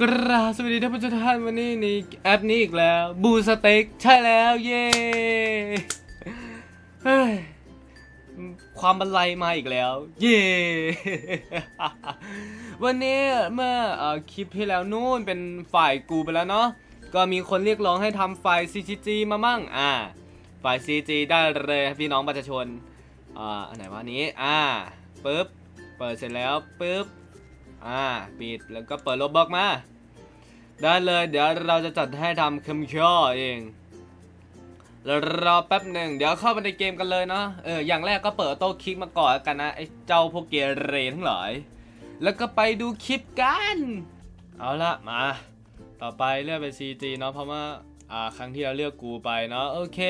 กราบสวัสดีท่านผู้ชมทุกท่านวันนี้ในแอปนี้อีกแล้ว บูสเต็กใช่แล้ว เย้เฮ้ยความบันไลมาอีกแล้ว เย้วันนี้เมื่ออคลิปที่แล้วนู่นเป็นฝ่ายกูไปแล้วเนาะก็มีคนเรียกร้องให้ทำไฟล์ CGG มามั่ง อ่า ไฟล์ CG ได้เลยพี่น้องประชาชน อ่า อันไหนวะอันนี้ อ่าปึ๊บ เปิดเสร็จแล้วปึ๊บ อ่าปิดแล้วก็เปิดโลบอกมา ได้เลยเดี๋ยวเราจะจัดให้ทำเคมเคิลเองแล้วรอแป๊บหนึ่งเดี๋ยวเข้าไปในเกมกันเลยเนาะเอออย่างแรกก็เปิดโต๊ะคลิกมาก่อนกันนะไอ้เจ้าพวกเกเรทั้งหลายแล้วก็ไปดูคลิปกัน เอาละมา ต่อไปเลือกเป็น CG เนาะเพราะว่าอ่าครั้งที่เราเลือกกูไปเนาะโอเค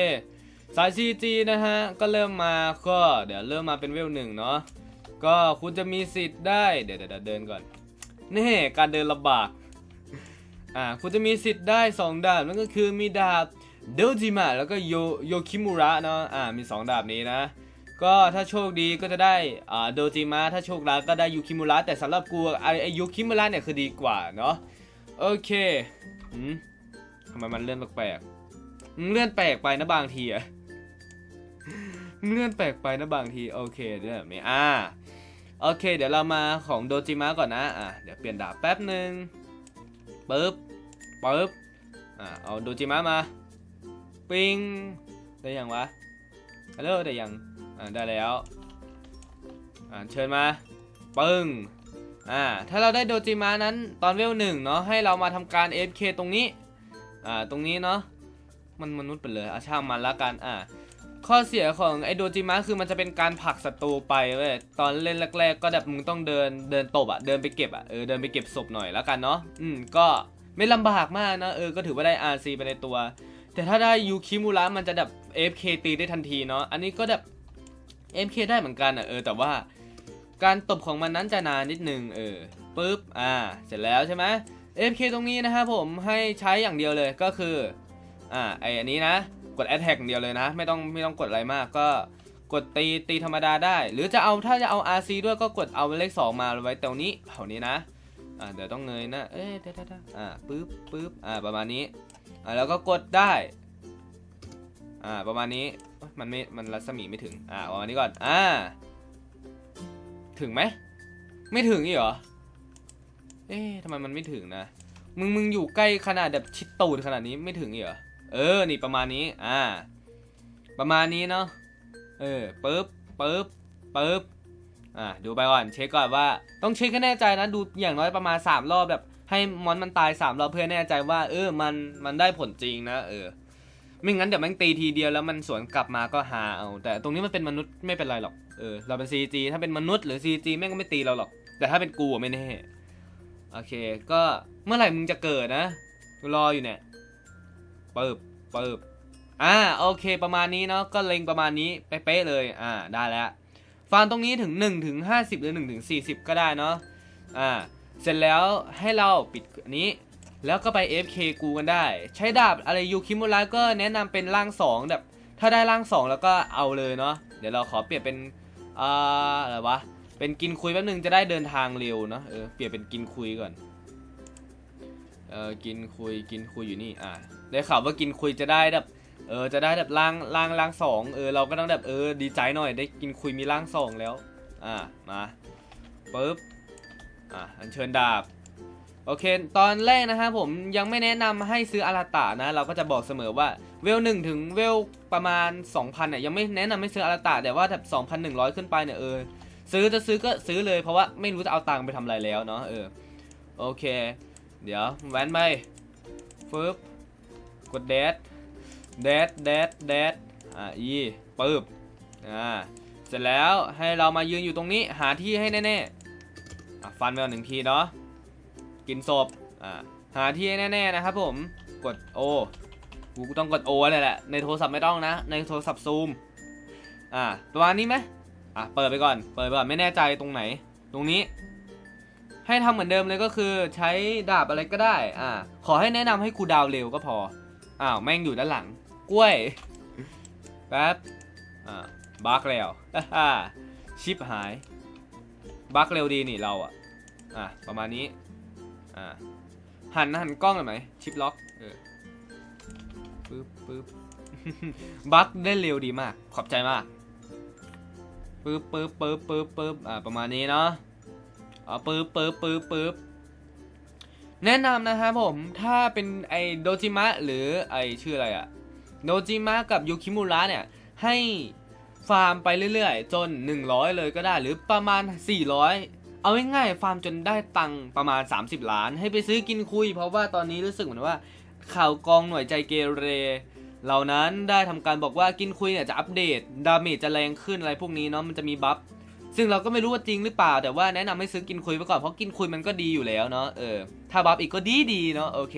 สาย CG นะฮะ ก็เริ่มมาก็เดี๋ยวเริ่มมาเป็นเวลหนึ่งเนาะ ก็คุณจะมีสิทธิ์ได้เดี๋ยวเดี๋ยวเดินก่อนนี่การเดินลำบากอ่าคุณจะมีสิทธิ์ได้ 2 ดาบนั่นก็คือมีดาบเดลจิมะแล้วก็โยโยคิมุระเนาะอ่ามี 2 ดาบนี้นะก็ถ้าโชคดีก็จะได้อ่าโดจิมะถ้าโชคร้ายก็ได้ยูคิมุระแต่สำหรับกูไอไอยูคิมุระเนี่ยคือดีกว่าเนาะโอเคอืมทำไมมันเลื่อนแปลกๆเลื่อนแปลกไปนะบางทีอะเลื่อนแปลกไปนะบางทีโอเคเดี๋ยวไม่อ่า โอเค เดี๋ยวเรามาของโดจิมะก่อนนะอะเดี๋ยวเปลี่ยนดาบแป๊บหนึ่งปึ๊บปึ๊บอะเอาโดจิมะมาปิงได้ยังวะฮัลโหลได้ยังอะได้แล้วอะเชิญมาปึ้งอ่าถ้าเราได้โดจิมะนั้นตอนเวลหนึ่งเนาะให้เรามาทำการ FK ตรงนี้อ่าตรงนี้เนาะมันมนุษย์ไปเลยอะช่างมันละกันอ่า ข้อเสียของไอโดจิมะคือมันจะเป็นการผลักศัตรูไปเว้ยตอนเล่นแรก ๆ ก็แบบมึงต้องเดินเดินตบอะเดินไปเก็บอะเออเดินไปเก็บศพหน่อยแล้วกันเนาะอืมก็ไม่ลำบากมากนะเออก็ถือว่าได้ RC ไปในตัว แต่ถ้าได้ยูคิมุระมันจะแบบ FK ตีได้ทันทีเนาะอันนี้ก็แบบ FK ได้เหมือนกันอะเออแต่ว่า การตบของมันนั้นจะนานนิดนึงเออปึ๊บอ่าเสร็จแล้วใช่ไหม FK ตรงนี้นะครับผมให้ใช้อย่างเดียวเลยก็คืออ่าไออันนี้นะ กด attack อย่างเดียวเลยนะ ไม่ต้องไม่ต้องกดอะไรมากก็กดตีตีธรรมดาได้ หรือจะเอาถ้าจะเอา RC ด้วยก็กดเอาเลข 2 มาไว้ตรงนี้แถวนี้นะอ่าเดี๋ยวต้องเงยนะเอ๊ะเดี๋ยวเดี๋ยวเดี๋ยวอ่าปึ๊บปึ๊บอ่าประมาณนี้อ่าแล้วก็กดได้อ่าประมาณนี้มันไม่มันรัศมีไม่ถึงอ่าประมาณนี้ก่อนอ่าถึงไหมไม่ถึงอีกเหรอเอ๊ะทำไมมันไม่ถึงนะมึงมึงอยู่ใกล้ขนาดแบบชิดตูดขนาดนี้ไม่ถึงอีกเหรอ เออ นี่ประมาณนี้ อ่า ประมาณนี้เนาะ เออปึ๊บปึ๊บปึ๊บ อ่า ดูไปก่อน เช็คก่อนว่า ต้องเช็คให้แน่ใจนะ ดูอย่างน้อยประมาณ 3 รอบแบบ ให้มอนมันตาย 3 รอบเพื่อแน่ใจว่า เออ มัน มันได้ผลจริงนะ เออ ไม่งั้นเดี๋ยวม่งตีทีเดียวแล้วมันสวนกลับมาก็หาเอา แต่ตรงนี้มันเป็นมนุษย์ไม่เป็นไรหรอก เออ เราเป็น CG ถ้าเป็นมนุษย์หรือ CG แม่งก็ไม่ตีเราหรอก แต่ถ้าเป็นกูอะไม่แน่ โอเค ก็เมื่อไหร่มึงจะเกิดนะ รออยู่เนี่ย ปึ๊บปึ๊บอ่าโอเคประมาณนี้เนาะก็เล็งประมาณนี้เป๊ะเลย อ่าได้แล้วฟานตรงนี้ถึง1ถึง50 หรือ1ถึง40 ก็ได้เนาะอ่าเสร็จแล้วให้เราปิดอันนี้ แล้วก็ไป FK กูกันได้ ใช้ดาบอะไรยูคิมุระก็แนะนำเป็นร่าง2แบบถ้าได้ร่าง 2 แล้วก็เอาเลยเนาะเดี๋ยวเราขอเปลี่ยนเป็นอ่าอะไรวะเป็นกินคุยแป๊บนึงจะได้เดินทางเร็วเนาะเออเปลี่ยนเป็นกินคุยก่อน เออกินคุยกินคุยอยู่นี่อ่าได้ข่าวว่ากินคุยจะได้แบบเออจะได้แบบร่างร่างร่างสองเออเราก็ต้องแบบเออดีใจหน่อยได้กินคุยมีร่างสองแล้วอ่ามาปึ๊บอ่าอัญเชิญดาบโอเค ตอนแรกนะครับผมยังไม่แนะนำให้ซื้ออาราตานะ เราก็จะบอกเสมอว่าเวลหนึ่งถึงเวลประมาณ 2,000เนี่ยยังไม่แนะนำให้ซื้ออาราตาแต่ว่าแบบ2,100 ขึ้นไปเนี่ยเออซื้อจะซื้อก็ซื้อเลยเพราะว่าไม่รู้จะเอาตังค์ไปทำอะไรแล้วเนาะเออโอเค เดี๋ยวแวนไปฟึบกดเดดเดดเดดเดดอะอีปึ๊บอ่าเสร็จแล้วให้เรามายืนอยู่ตรงนี้หาที่ให้แน่ๆอะฟันไปก่อนหนึ่งทีเนาะกินศพอ่าหาที่ให้แน่ๆนะครับผมกดโอกูต้องกดโอเลยแหละในโทรศัพท์ไม่ต้องนะ ในโทรศัพท์ซูมอ่าประมาณนี้ไหมอะเปิดไปก่อนเปิดไปก่อนไม่แน่ใจตรงไหน ตรงนี้ ให้ทำเหมือนเดิมเลยก็คือใช้ดาบอะไรก็ได้ อ่า ขอให้แนะนำให้ครูดาวเร็วก็พอ อ้าวแม่งอยู่ด้านหลัง กล้วย แป๊บ อ่าบักแล้วชิปหาย บักเร็วดีนี่เราอะ อะประมาณนี้ อ่าหันหันกล้องหน่อยไหมชิปล็อก เออ ปึ๊บปึ๊บบัคได้เร็วดีมาก ขอบใจมากปึ๊บปึ๊บปึ๊บปึ๊บปึ๊บอ่าประมาณนี้เนาะ อ๋อปึ๊บปึ๊บปึ๊บปึ๊บแนะนำนะครับผมถ้าเป็นไอโดจิมะหรือไอชื่ออะไรอะโดจิมะกับยูคิมุระเนี่ยให้ฟาร์มไปเรื่อยๆ จน 100 เลยก็ได้หรือประมาณ 400 เอาง่ายๆฟาร์มจนได้ตังค์ประมาณ 30 ล้าน ให้ไปซื้อกินคุย เพราะว่าตอนนี้รู้สึกเหมือนว่าข่าวกองหน่วยใจเกเร เหล่านั้นได้ทำการบอกว่ากินคุยเนี่ยจะอัปเดต ดาเมจจะแรงขึ้นอะไรพวกนี้เนาะมันจะมีบัฟ ซึ่งเราก็ไม่รู้ว่าจริงหรือเปล่า แต่ว่าแนะนำให้ซื้อกินคุยไปก่อนเพราะกินคุยมันก็ดีอยู่แล้วเนาะเออถ้าบัฟอีกก็ดีดีเนาะโอเค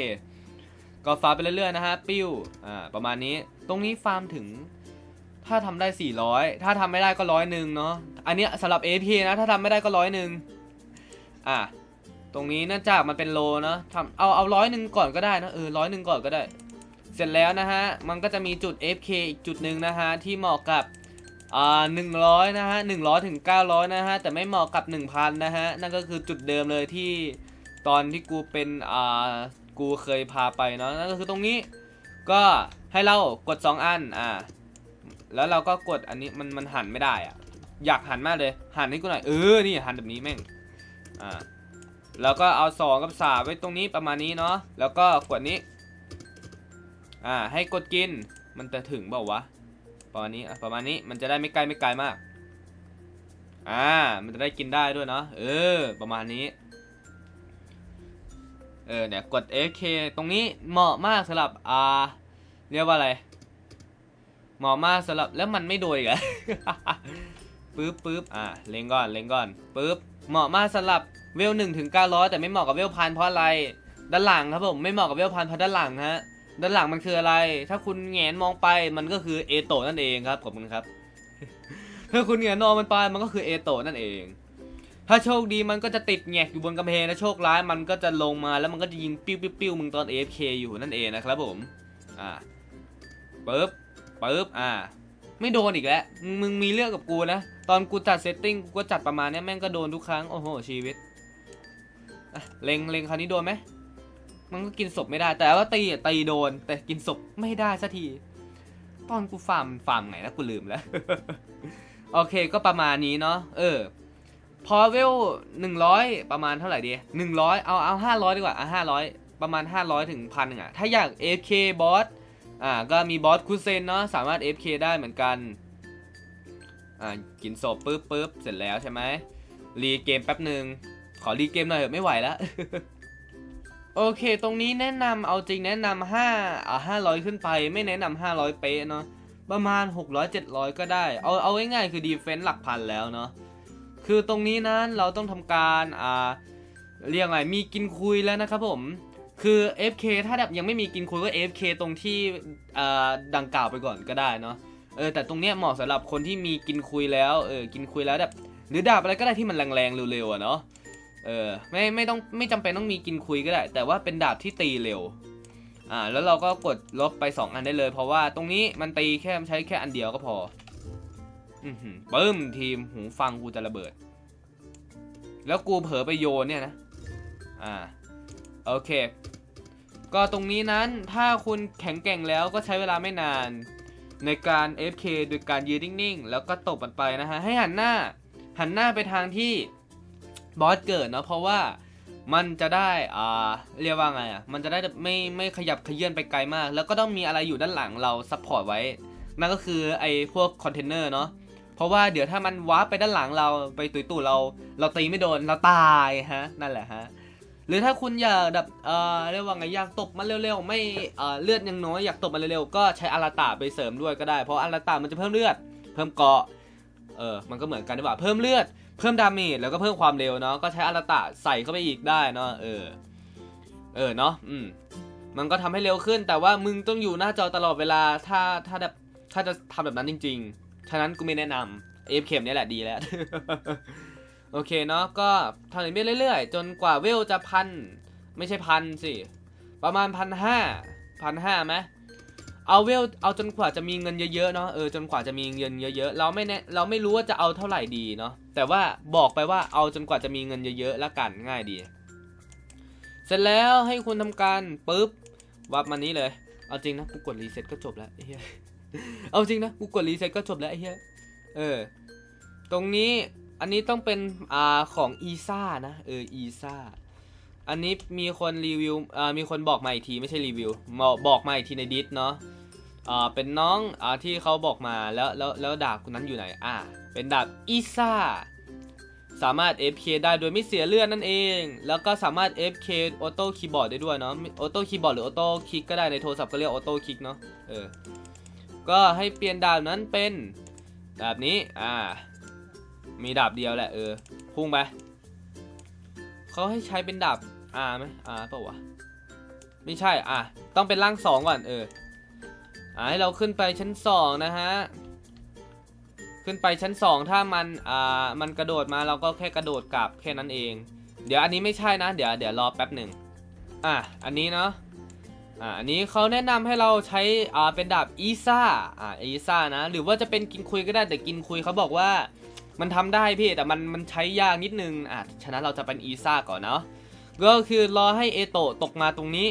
ก็ฟาร์มไปเรื่อยๆนะฮะปิ้วอ่าประมาณนี้ตรงนี้ฟาร์มถึง ถ้าทำได้ 400 ถ้าทำไม่ได้ก็ร้อยหนึ่งเนาะอันนี้ยสำหรับ AP นะถ้าทำไม่ได้ก็ร้อยหนึ่งอะตรงนี้เนื่องจากมันเป็นโลเนาะทำเอาเอาร้อยหนึ่งก่อนก็ได้นะเออร้อยหนึ่งก่อนก็ได้ เสร็จแล้วนะฮะมันก็จะมีจุด FK อีกจุดหนึ่งนะฮะที่เหมาะกับ อ่าหนึ่งร้อยนะฮะหนึ่งร้อยถึงเก้าร้อยนะฮะ แต่ไม่เหมาะกับหนึ่งพันนะฮะ นั่นก็คือจุดเดิมเลยที่ตอนที่กูเป็น อ่า กูเคยพาไปเนาะ นั่นก็คือตรงนี้ ก็ให้เรากด2อัน อ่า แล้วเราก็กดอันนี้มันมันหันไม่ได้อะ อยากหันมากเลย หันให้กูหน่อย เออ นี่หันแบบนี้แม่ง อ่า แล้วก็เอา2กับ3ไว้ตรงนี้ประมาณนี้เนาะ แล้วก็กดนี้ อ่า ให้กดกิน มันจะถึงเปล่าวะ ประมาณนี้ประมาณนี้มันจะได้ไม่ไกล้ไม่ไกลมาก อ่า มันจะได้กินได้ด้วยเนาะเออ ประมาณนี้ เออเนี่ยกด FK ตรงนี้เหมาะมากสำหรับอ่าเรียกว่าอะไรเหมาะมากสำหรับแล้วมันไม่โดยกันปึ๊บปึ๊บอ่าเล็งก่อนเล็งก่อนปึ๊บเหมาะมากสำหรับเวลหนึ่งถึงเก้าร้อยแต่ไม่เหมาะกับเวลพันเพราะอะไรด้านหลังครับผมไม่เหมาะกับเวลพันเพราะด้านหลังฮะ ด้านหลังมันคืออะไร ถ้าคุณแงนมองไปมันก็คือเอโตะนั่นเองครับขอบคุณครับ ถ้าคุณแงนมองมันไปมันก็คือเอโตะนั่นเอง ถ้าโชคดีมันก็จะติดแงกอยู่บนกำแพงนะโชคร้ายมันก็จะลงมาแล้วมันก็จะยิงปิ้วปิ้วปิ้วมึงตอน AFK อยู่นั่นเองนะครับผมอ่าปึ๊บปึ๊บอ่า ไม่โดนอีกแล้วมึงมึงมีเรื่องกับกูนะตอนกูจัดเซตติ้งกูก็จัดประมาณนี้แม่งก็โดนทุกครั้งโอ้โหชีวิตเล็งเล็งคราวนี้โดนไหม มันก็กินศพไม่ได้ แต่ว่าตีอะตีโดน แต่กินศพไม่ได้สักที ตอนกูฟาร์มฟาร์มไหนนะกูลืมแล้ว โอเคก็ประมาณนี้เนาะ เออ พอเวลหนึ่งร้อยประมาณเท่าไหร่ดีหนึ่งร้อยเอาเอาห้าร้อยดีกว่า อะห้าร้อยประมาณห้าร้อยถึงพันอะถ้าอยาก FK บอส อ่า ก็มีบอสคุเซนเนาะ สามารถ FK ได้เหมือนกัน อ่า กินศพปุ๊บปุ๊บเสร็จแล้วใช่ไหมรีเกมแป๊บหนึ่งขอรีเกมหน่อยเถอะไม่ไหวแล้ว โอเค ตรงนี้แนะนำเอาจริงแนะนำห้าอ่าห้าร้อยขึ้นไป ไม่แนะนำห้าร้อยเป๊ะเนาะ ประมาณ600 700ก็ได้ เอาเอาง่ายๆคือดีเฟนส์หลักพันแล้วเนาะ คือตรงนี้นั้นเราต้องทำการอ่าเรียกไงมีกินคุยแล้วนะครับผม คือ FK ถ้าแบบยังไม่มีกินคุยก็ FK ตรงที่อ่าดังกล่าวไปก่อนก็ได้เนาะ เออแต่ตรงเนี้ยเหมาะสำหรับคนที่มีกินคุยแล้ว เออกินคุยแล้วแบบหรือดาบอะไรก็ได้ที่มันแรงๆเร็วๆอะเนาะ เออไม่ไม่ต้องไม่จำเป็นต้องมีกินคุยก็ได้ แต่ว่าเป็นดาบที่ตีเร็วอ่าแล้วเราก็กดลบไป 2 อันได้เลย เพราะว่าตรงนี้มันตีแค่ใช้แค่อันเดียวก็พออือหือปึ้มทีมหูฟังกูจะระเบิด แล้วกูเผลอไปโยนเนี่ยนะอ่าโอเค ก็ตรงนี้นั้นถ้าคุณแข็งแกร่งแล้วก็ใช้เวลาไม่นาน ในการ FK โดยการยืนนิ่งๆ แล้วก็ตบมันไปนะฮะให้หันหน้าหันหน้าไปทางที่ บอสเกิดเนาะเพราะว่ามันจะได้อ่าเรียกว่าไงอะมันจะได้ไม่ไม่ขยับขยื่นไปไกลมาก แล้วก็ต้องมีอะไรอยู่ด้านหลังเราซัพพอร์ตไว้ นั่นก็คือไอ้พวกคอนเทนเนอร์เนาะเพราะว่าเดี๋ยวถ้ามันวาร์ปไปด้านหลังเราไปตุยตู่เรา เราตีไม่โดนเราตายฮะนั่นแหละฮะหรือถ้าคุณอยากแบบเอ่อเรียกว่าไงอยากตบมันเร็วๆ ไม่เอ่อเลือดยังน้อยอยากตบมันเร็วๆก็ใช้อาราตาไปเสริมด้วยก็ได้เพราะอาราตามันจะเพิ่มเลือด เพิ่มเกาะเออมันก็เหมือนกันดีกว่าเพิ่มเลือด เพิ่มดาเมจแล้วก็เพิ่มความเร็วเนาะก็ใช้อาราตาใส่เข้าไปอีกได้เนาะเออเออเนาะอืมมันก็ทำให้เร็วขึ้น แต่ว่ามึงต้องอยู่หน้าจอตลอดเวลาถ้าถ้าแบบถ้าจะทำแบบนั้นจริง ๆ ฉะนั้นกูไม่แนะนำเอฟเข็มนี่ยแหละดีแล้วโอเคเนาะก็ทำอย่างนี้ไปเรื่อยๆ จนกว่าเวลจะพันไม่ใช่พันสิ ประมาณพันห้าพันห้าไหม เอาเวลเอาจนกว่าจะมีเงินเยอะๆเนาะเออจนกว่าจะมีเงินเยอะๆเราไม่แน่เราไม่รู้ว่าจะเอาเท่าไหร่ดีเนาะแต่ว่าบอกไปว่าเอาจนกว่าจะมีเงินเยอะๆแล้วกันง่ายดี เสร็จแล้วให้คุณทำการปุ๊บวับมานี้เลย เอาจริงนะกูกดรีเซ็ตก็จบแล้วเหี้ยเอาจริงนะกูกดรีเซ็ตก็จบแล้วเหี้ยเออ ตรงนี้อันนี้ต้องเป็นอ่าของอีซ่านะเอออีซ่าอันนี้มีคนรีวิวอ่ามีคนบอกมาอีกทีไม่ใช่รีวิวบอกบอกมาอีกทีในดิสเนาะ อ่าเป็นน้องอ่าที่เขาบอกมาแล้วแล้วแล้วดาบคนนั้นอยู่ไหนอ่าเป็นดาบอีซ่าสามารถ FK ได้โดยไม่เสียเลือดนั่นเอง แล้วก็สามารถ FK ออโต้คีย์บอร์ดได้ด้วยเนาะออโต้คีย์บอร์ดหรือออโต้คลิกก็ได้ในโทรศัพท์ก็เรียกออโต้คลิกเนาะเออก็ให้เปลี่ยนดาบนั้นเป็นดาบนี้อ่ามีดาบเดียวแหละเออพุ่งไปเขาให้ใช้เป็นดาบอาไหมอาเปล่าวะไม่ใช่อะต้องเป็นร่างสองก่อนเออ ให้เราขึ้นไปชั้นสองนะฮะ ขึ้นไปชั้น2ถ้ามัน อ่า มันกระโดดมาเราก็แค่กระโดดกลับแค่นั้นเอง เดี๋ยวอันนี้ไม่ใช่นะ เดี๋ยว เดี๋ยวรอแป๊บหนึ่ง อะ อันนี้เนาะ อ่า อันนี้เขาแนะนำให้เราใช้ อ่า เป็นดาบอีซ่า อ่า อีซ่านะ หรือว่าจะเป็นกินคุยก็ได้ แต่กินคุยเขาบอกว่า มันทำได้พี่ แต่มัน มันใช้ยากนิดนึง อะ ฉะนั้นเราจะเป็นอีซ่าก่อนเนาะ ก็คือรอให้เอโตะตกมาตรงนี้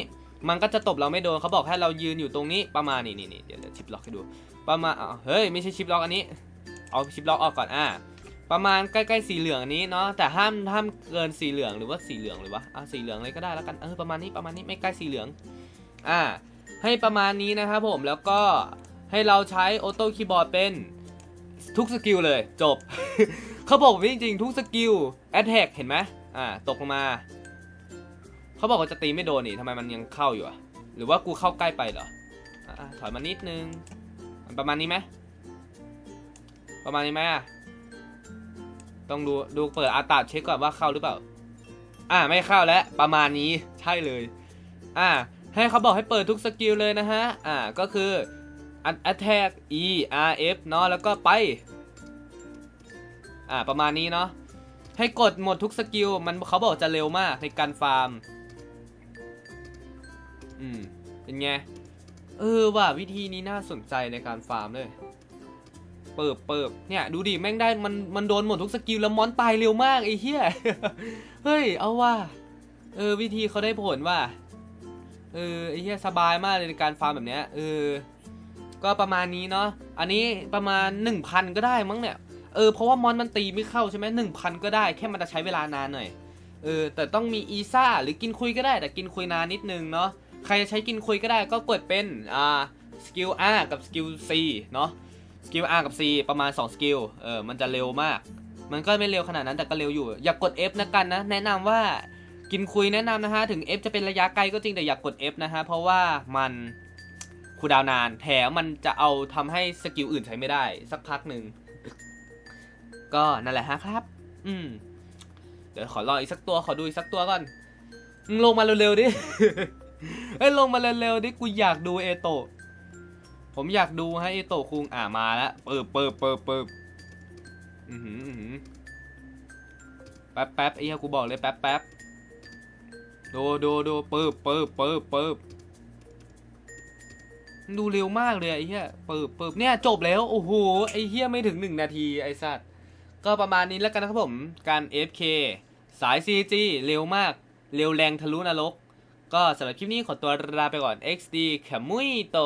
มันก็จะตบเราไม่โดนเขาบอกให้เรายืนอยู่ตรงนี้ประมาณนี่นี่นเดี๋ยวเดี๋ยวชิปล็อกให้ดู ประมาณเฮ้ยไม่ใช่ชิปล็อกอันนี้ เอาชิปล็อกออกก่อนอ่าประมาณใกล้ๆสีเหลืองนี้เนาะแต่ห้ามห้ามเกินสีเหลืองหรือว่าสีเหลืองหรือวะอะสีเหลืองเลยก็ได้แล้วกันเออประมาณนี้ประมาณนี้ไม่ใกล้สีเหลืองอ่าให้ประมาณนี้นะครับผมแล้วก็ให้เราใช้ออโต้คีย์บอร์ดเป็นทุกสกิลเลยจบ เขาบอกว่าจริงๆ ทุกสกิลแอ t แทกเห็นไหมอ่าตกลงมา เขาบอกว่าจะตีไม่โดนนี่ทำไมมันยังเข้าอยู่อะหรือว่ากูเข้าใกล้ไปเหรออถอยมานิดนึงประมาณนี้ไหมประมาณนี้ไหมอะต้องดูดูเปิดอาตาเช็คก่อนว่าเข้าหรือเปล่า อ่าไม่เข้าแล้วประมาณนี้ใช่เลย อ่า ให้เขาบอกให้เปิดทุกสกิลเลยนะฮะ อ่าก็คือ attack e r f เนาะแล้วก็ไป อ่าประมาณนี้เนาะให้กดหมดทุกสกิลมันเขาบอกจะเร็วมากในการฟาร์ม อืม เป็นไง เออว่ะวิธีนี้น่าสนใจในการฟาร์มเลยเปิบเปิบเนี่ยดูดิแม่งได้มันมันโดนหมดทุกสกิลแล้วมอนตายเร็วมากไอ้เหี้ย เฮ้ยเอาว่าเออวิธีเขาได้ผลว่าเออไอ้เหี้ยสบายมากเลยในการฟาร์มแบบเนี้ยเออ ก็ประมาณนี้เนาะอันนี้ประมาณ 1,000 ก็ได้มั้งเนี่ยเออเพราะว่ามอนมันตีไม่เข้าใช่ไหมหนึ่งพันก็ได้แค่มันจะใช้เวลานานหน่อยเออแต่ต้องมีอีซ่าหรือกินคุยก็ได้แต่กินคุยนานนิดนึงเนาะ ใครจะใช้กินคุยก็ได้ก็กดเป็นอ่าสกิล R กับสกิล C เนาะสกิล R กับ C ประมาณ 2 สกิลเออมันจะเร็วมาก มันก็ไม่เร็วขนาดนั้นแต่ก็เร็วอยู่ อย่ากกด F นะกันนะ แนะนำว่ากินคุยแนะนำนะฮะ ถึง F จะเป็นระยะไกลก็จริงแต่อย่ากกด F นะฮะ เพราะว่ามันคูดาวนาน แถมมันจะเอาทำให้สกิลอื่นใช้ไม่ได้ สักพักหนึ่ง ก็นั่นแหละฮะครับ อืม เดี๋ยวขอรออีกสักตัวขอดูอีกสักตัวก่อนมึงลงมาเร็วๆดิ เฮ้ยลงมาเร็วๆดิกูอยากดูเอโตะผมอยากดูให้โตะคุงอ่ามาแล้วเปิบเปิบเปิบเปิบอือหืออือหือแป๊บแป๊บไอ้เหี้ยกูบอกเลยแป๊บแป๊บดูดูดูเปิบเปิบเปิบเปิบดูเร็วมากเลยไอ้เหี้ยเปิบเปิบเนี่ยจบแล้วโอ้โหไอ้เหี้ยไม่ถึงหนึ่งนาทีไอ้สัตว์ก็ประมาณนี้แล้วกันนะครับผมการ FK สาย CG เร็วมาก เร็วแรงทะลุนรก ก็สำหรับคลิปนี้ขอตัวลาไปก่อน XD ขมุยโต